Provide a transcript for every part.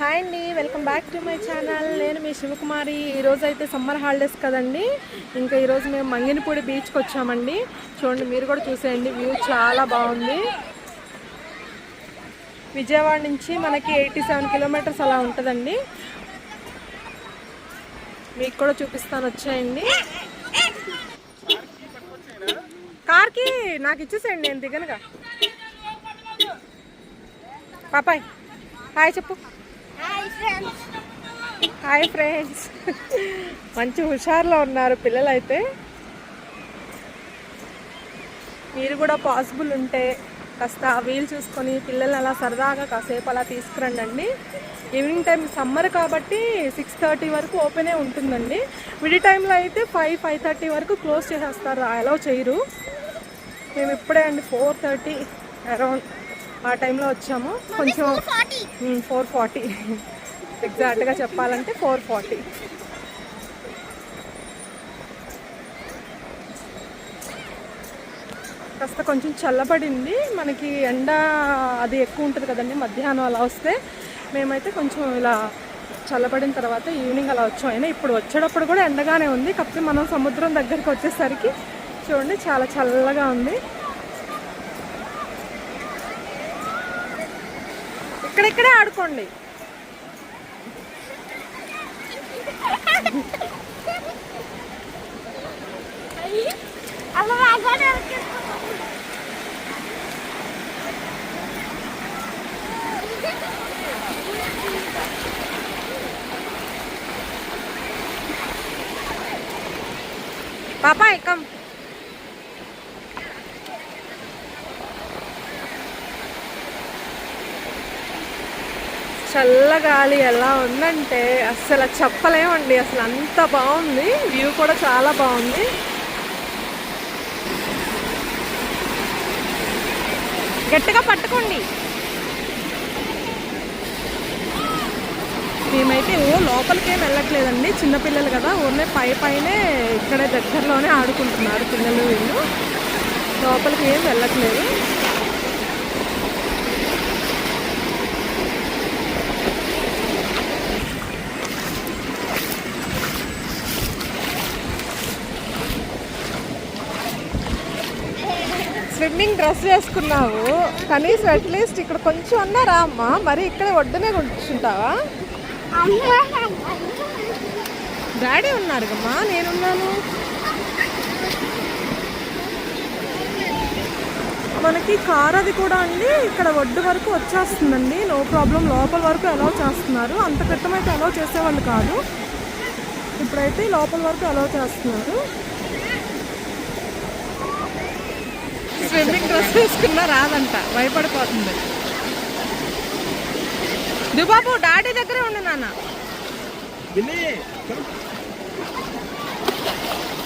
Hi అండి welcome back to my channel. నేను మీ శివకుమారి. ఈరోజు అయితే సమ్మర్ హాలిడేస్ కదండి. ఇంకా ఈరోజు మేము మంగినపూడి బీచ్కి వచ్చామండి. చూడండి మీరు కూడా చూసేయండి. వ్యూ చాలా బాగుంది. విజయవాడ నుంచి మనకి ఎయిటీ సెవెన్ కిలోమీటర్స్ అలా ఉంటుందండి. మీకు కూడా చూపిస్తాను వచ్చాయండి. కార్కి నాకు ఇచ్చేసేయండి నేను దిగనుగా. పాపాయ్. హాయ్ చెప్పు. హాయ్ ఫ్రెండ్స్ మంచి హుషారులో ఉన్నారు పిల్లలైతే. మీరు కూడా పాసిబుల్ ఉంటే కాస్త వీలు చూసుకొని పిల్లల్ని అలా సరదాగా కాసేపు అలా తీసుకురండి ఈవినింగ్ టైం సమ్మర్ కాబట్టి సిక్స్ థర్టీ వరకు ఓపెనే ఉంటుందండి. విడి టైంలో అయితే ఫైవ్ ఫైవ్ థర్టీ వరకు క్లోజ్ చేసేస్తారు. అలౌ చేయరు. మేము ఇప్పుడే అండి ఫోర్ థర్టీ అరౌండ్ ఆ టైంలో వచ్చాము. కొంచెం ఫోర్ ఫార్టీ ఎగ్జాక్ట్గా చెప్పాలంటే ఫోర్ ఫార్టీ కాస్త కొంచెం చల్లబడింది. మనకి ఎండ అది ఎక్కువ ఉంటుంది కదండి మధ్యాహ్నం అలా వస్తే మేమైతే కొంచెం ఇలా చల్లబడిన తర్వాత ఈవినింగ్ అలా వచ్చాం. అయినా ఇప్పుడు వచ్చేటప్పుడు కూడా ఎండగానే ఉంది. కాకపోతే మనం సముద్రం దగ్గరికి వచ్చేసరికి చూడండి చాలా చల్లగా ఉంది. ఇక్కడిక్కడే ఆడుకోండి అమ్మ బాగా చల్లగాలి ఎలా ఉందంటే అసలు చెప్పలేమండి. అసలు అంత బాగుంది. వ్యూ కూడా చాలా బాగుంది. గట్టిగా పట్టుకోండి. మేమైతే ఓ లోపలికి వెళ్ళట్లేదండి. చిన్నపిల్లలు కదా ఓన్లీ పై పైనే ఇక్కడే దగ్గరలోనే ఆడుకుంటున్నారు పిల్లలు వీళ్ళు. లోపలికి ఏం వెళ్ళట్లేదు. స్విమ్మింగ్ డ్రెస్ వేసుకున్నావు. కనీసం అట్లీస్ట్ ఇక్కడ కొంచెం అన్నా రా అమ్మా. మరి ఇక్కడే ఒడ్డునే కూర్చుంటావా? డాడీ ఉన్నారు కమ్మా. నేనున్నాను. మనకి కార్ అది కూడా అండి. ఇక్కడ ఒడ్డు వరకు వచ్చేస్తుందండి. No problem. లోపల వరకు అలౌ చేస్తున్నారు. అంత క్రితం అయితే అలౌ చేసేవాళ్ళు కాదు. ఇప్పుడైతే లోపల వరకు అలౌ చేస్తున్నారు. స్విమ్మింగ్ డ్రెస్ వేసుకున్నా రాదంట భయపడిపోతుంది. దుబాబు డాడీ దగ్గరే ఉండు నాన్న.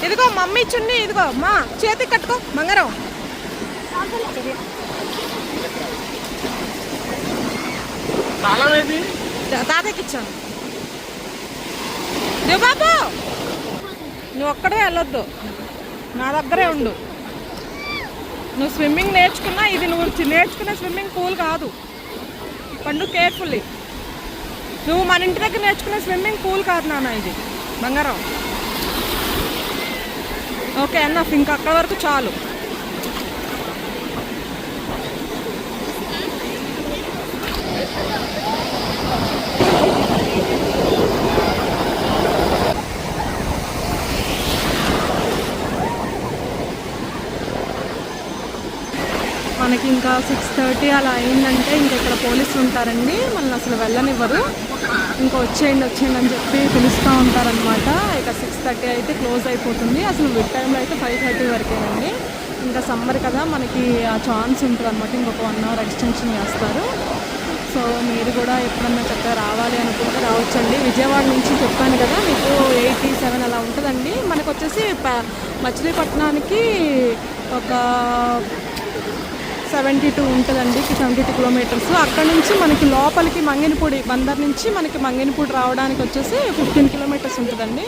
ఇదిగో మమ్మీ చున్ని ఇదిగో మా చేతికి కట్టుకో మంగరం. తాతయ్యకి ఇచ్చాను. దుబాబు నువ్వు ఒక్కడే వెళ్ళొద్దు. నా దగ్గరే ఉండు. నువ్వు స్విమ్మింగ్ నేర్చుకున్నా ఇది నువ్వు నేర్చుకునే స్విమ్మింగ్ పూల్ కాదు. పండు కేర్ఫుల్లీ నువ్వు మన ఇంటి దగ్గర నేర్చుకునే స్విమ్మింగ్ పూల్ కాదు నాన్న ఇది. బంగారం. ఓకే అన్న ఇంక అక్కడ వరకు చాలు మనకి ఇంకా సిక్స్ థర్టీ అలా అయిందంటే ఇంకా ఇక్కడ పోలీసులు ఉంటారండి. మనల్ని అసలు వెళ్ళనివ్వరు. ఇంకా వచ్చేయండి వచ్చేయండి అని చెప్పి పిలుస్తూ ఉంటారనమాట ఇక సిక్స్ థర్టీ అయితే క్లోజ్ అయిపోతుంది. అసలు విడ్ టైంలో అయితే ఫైవ్ థర్టీ వరకేనండి. ఇంకా సమ్మర్ కదా మనకి ఆ ఛాన్స్ ఉంటుంది అనమాట ఇంకొక వన్ అవర్ ఎక్స్టెన్షన్ చేస్తారు. సో మీరు కూడా ఎప్పుడన్నా చక్కగా రావాలి అనుకుంటే రావచ్చండి. విజయవాడ నుంచి చెప్పాను కదా మీకు ఎయిటీ సెవెన్ అలా ఉంటుందండి. మనకు వచ్చేసి ప- మచిలీపట్నానికి ఒక సెవెంటీ టూ ఉంటుందండి సెవెంటీ టూ కిలోమీటర్స్. అక్కడ నుంచి మనకి లోపలికి మంగినపూడి బందర్ నుంచి మనకి మంగినపూడి రావడానికి వచ్చేసి ఫిఫ్టీన్ కిలోమీటర్స్ ఉంటుందండి.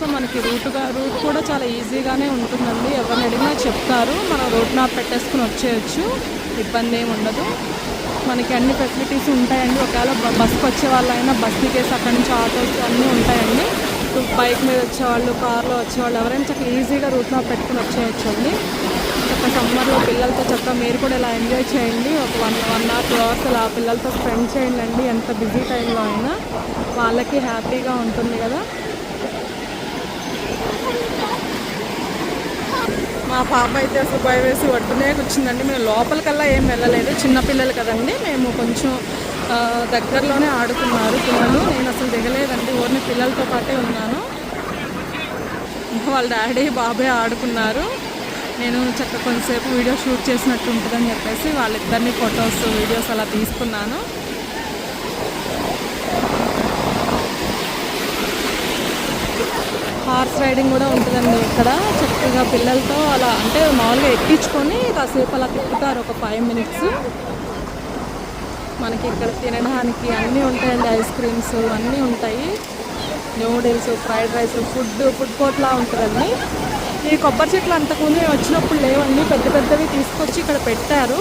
సో మనకి రూట్గా రూట్ కూడా చాలా ఈజీగానే ఉంటుందండి. ఎవరిని అడిగినా చెప్తారు. మనం రూట్ మ్యాప్ పెట్టేసుకుని వచ్చేయచ్చు. ఇబ్బంది ఏమి ఉండదు. మనకి అన్ని ఫెసిలిటీస్ ఉంటాయండి. ఒకవేళ బ- బస్కి వచ్చే వాళ్ళైనా బస్ దిగేసి అక్కడి నుంచి ఆటోస్ అన్నీ ఉంటాయండి. బైక్ మీద వచ్చేవాళ్ళు కార్లో వచ్చేవాళ్ళు ఎవరైనా చక్కగా ఈజీగా రూట్ మ్యాప్ పెట్టుకుని వచ్చేయచ్చు అండి సమ్మర్లో పిల్లలతో చక్కగా మీరు కూడా ఇలా ఎంజాయ్ చేయండి. ఒక one one hour two hours అలా పిల్లలతో స్పెండ్ చేయండి అండి ఎంత బిజీ టైంలో అయినా వాళ్ళకి హ్యాపీగా ఉంటుంది కదా. మా పాప అయితే అసలు భయం వేసి ఒడ్డునే కూర్చుందండి. మేము లోపలికల్లా ఏం వెళ్ళలేదు. చిన్నపిల్లలు కదండి. మేము కొంచెం దగ్గరలోనే ఆడుకున్నారు పిల్లలు. నేను అసలు దిగలేదండి. ఓన్లీ పిల్లలతో పాటే ఉన్నాను. వాళ్ళ డాడీ బాబాయ్ ఆడుకున్నారు. నేను చక్కగా కొంతసేపు వీడియో షూట్ చేసినట్టు ఉంటుందని చెప్పేసి వాళ్ళిద్దరిని ఫొటోస్ వీడియోస్ అలా తీసుకున్నాను. హార్స్ రైడింగ్ కూడా ఉంటుందండి ఇక్కడ. చక్కగా పిల్లలతో అలా అంటే మామూలుగా ఎక్కించుకొని కాసేపు అలా తిప్పుతారు ఒక ఫైవ్ మినిట్స్. మనకి ఇక్కడ తినడానికి అన్నీ ఉంటాయండి ఐస్ క్రీమ్స్ అన్నీ ఉంటాయి. Noodles fried rice food food కోర్ట్లా ఉంటుందండి. ఈ కొబ్బరి చెట్లు అంతకుముందు మేము వచ్చినప్పుడు లేవండి. పెద్ద పెద్దవి తీసుకొచ్చి ఇక్కడ పెట్టారు.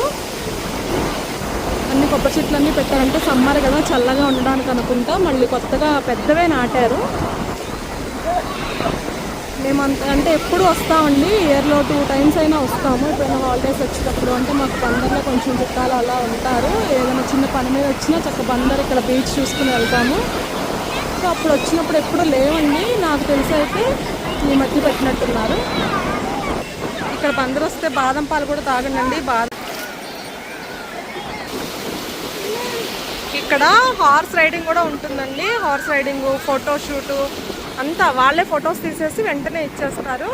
అన్ని కొబ్బరి చెట్లు అన్నీ పెట్టారంటే సమ్మర్ కదా చల్లగా ఉండడానికి అనుకుంటా. మళ్ళీ కొత్తగా పెద్దవే నాటారు. మేము అంత అంటే ఎప్పుడు వస్తామండి. ఇయర్లో టూ టైమ్స్ అయినా వస్తాము. ఎప్పుడైనా హాలిడేస్ వచ్చేటప్పుడు అంటే మాకు బందర్లో కొంచెం చుట్టాలు అలా ఉంటారు. ఏదైనా చిన్న పని మీద వచ్చినా చక్క బందర్ ఇక్కడ బీచ్ చూసుకుని వెళ్తాము. సో అప్పుడు వచ్చినప్పుడు ఎప్పుడు లేవండి. నాకు తెలిసి అయితే ఈ మధ్య పెట్టినట్టున్నారు. ఇక్కడ బందర్ వస్తే బాదం పాలు కూడా తాగండి బాదం ఇక్కడ హార్స్ రైడింగ్ కూడా ఉంటుందండి. హార్స్ రైడింగ్ ఫోటోషూట్ అంతా వాళ్ళే ఫొటోస్ తీసేసి వెంటనే ఇచ్చేస్తారు.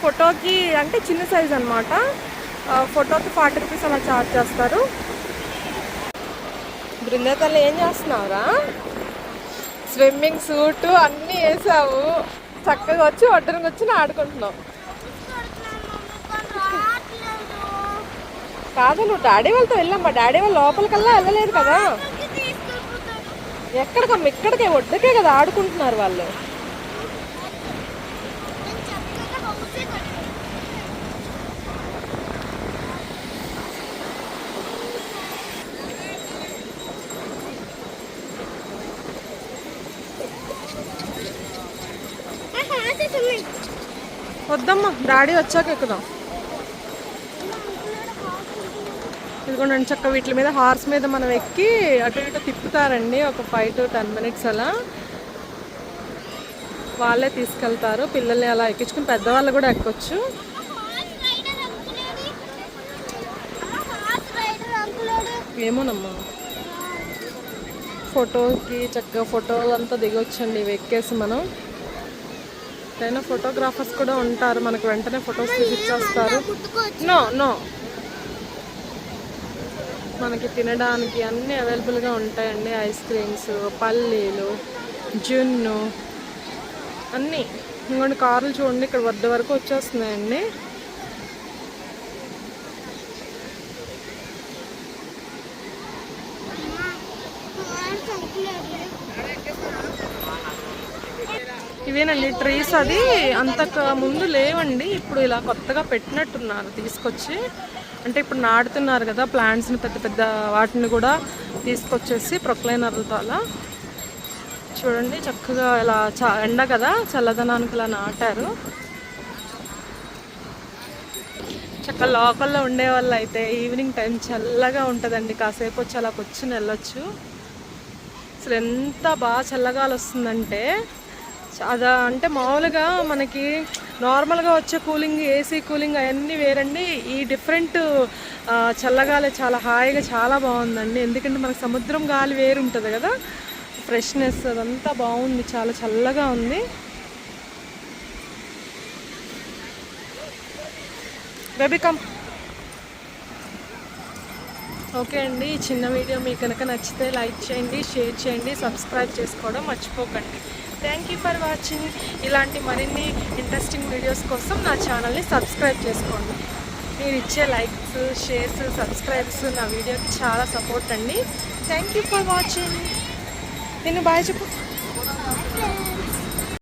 ఫోటోకి అంటే చిన్న సైజ్ అనమాట ఫోటోకి ఫార్టీ రూపీస్ అలా ఛార్జ్ చేస్తారు. బృందాతల్లి ఏం చేస్తున్నావురా స్విమ్మింగ్ సూట్ అన్నీ వేసావు. చక్కగా వచ్చి ఒడ్డునికి వచ్చి ఆడుకుంటున్నావు. కాదు నువ్వు డాడీ వాళ్ళతో వెళ్ళామ్మా. డాడీ వాళ్ళ లోపలికల్లా వెళ్ళలేదు కదా. ఎక్కడికమ్మా? ఇక్కడికే ఒడ్డుకే కదా ఆడుకుంటున్నారు వాళ్ళు. వద్దమ్మా డాడీ వచ్చాక ఎక్కుదాం. ఇదిగోండి చక్క వీటి మీద హార్స్ మీద మనం ఎక్కి అటు ఇటు తిప్పుతారండి ఒక ఫైవ్ టు టెన్ మినిట్స్ అలా. వాళ్ళే తీసుకెళ్తారు పిల్లల్ని అలా ఎక్కించుకుని పెద్దవాళ్ళు కూడా ఎక్కొచ్చు. ఏమోనమ్మా. ఫోటోకి చక్కగా ఫోటోలంతా దిగొచ్చండి ఇవి ఎక్కేసి మనం. అయినా ఫోటోగ్రాఫర్స్ కూడా ఉంటారు. మనకు వెంటనే ఫొటోస్ తీసిచ్చేస్తారు నో నో మనకి తినడానికి అన్నీ అవైలబుల్గా ఉంటాయండి. ఐస్ క్రీమ్స్ పల్లీలు జున్ను అన్నీ. ఇంకోటి కార్లు చూడండి. ఇక్కడ వద్ద వరకు వచ్చేస్తున్నాయండి. ఇవేనండి ట్రీస్ అది అంతకు ముందు లేవండి. ఇప్పుడు ఇలా కొత్తగా పెట్టినట్టున్నారు తీసుకొచ్చి. అంటే ఇప్పుడు నాటుతున్నారు కదా ప్లాంట్స్ని పెద్ద పెద్ద వాటిని కూడా తీసుకొచ్చేసి ప్రొక్లైనర్లతో అలా చూడండి చక్కగా ఇలా చ ఎండ కదా చల్లదనానికి ఇలా నాటారు. చక్కగా లోకల్లో ఉండే వాళ్ళు అయితే ఈవినింగ్ టైం చల్లగా ఉంటుందండి. కాసేపు వచ్చి అలా కూర్చుని వెళ్ళొచ్చు. అసలు ఎంత బాగా చల్లగాలి వస్తుందంటే అదా అంటే మామూలుగా మనకి నార్మల్గా వచ్చే కూలింగ్ ఏసీ కూలింగ్ అవన్నీ వేరండి. ఈ డిఫరెంట్ చల్లగాలి చాలా హాయిగా చాలా బాగుందండి. ఎందుకంటే మనకి సముద్రం గాలి వేరు ఉంటుంది కదా. ఫ్రెష్నెస్ అదంతా బాగుంది. చాలా చల్లగా ఉంది. బేబీ కమ్ ఓకే అండి. ఈ చిన్న వీడియో మీకు కనుక నచ్చితే లైక్ చేయండి షేర్ చేయండి సబ్స్క్రైబ్ చేసుకోవడం మర్చిపోకండి. Thank you for watching. ఇలాంటి మరిన్ని ఇంట్రెస్టింగ్ వీడియోస్ కోసం నా ఛానల్ని సబ్స్క్రైబ్ చేసుకోండి. మీరు ఇచ్చే లైక్స్ షేర్స్ సబ్స్క్రైబ్స్ నా వీడియోకి చాలా సపోర్ట్ అండి. Thank you for watching. నేను బాయ్ చెప్పు.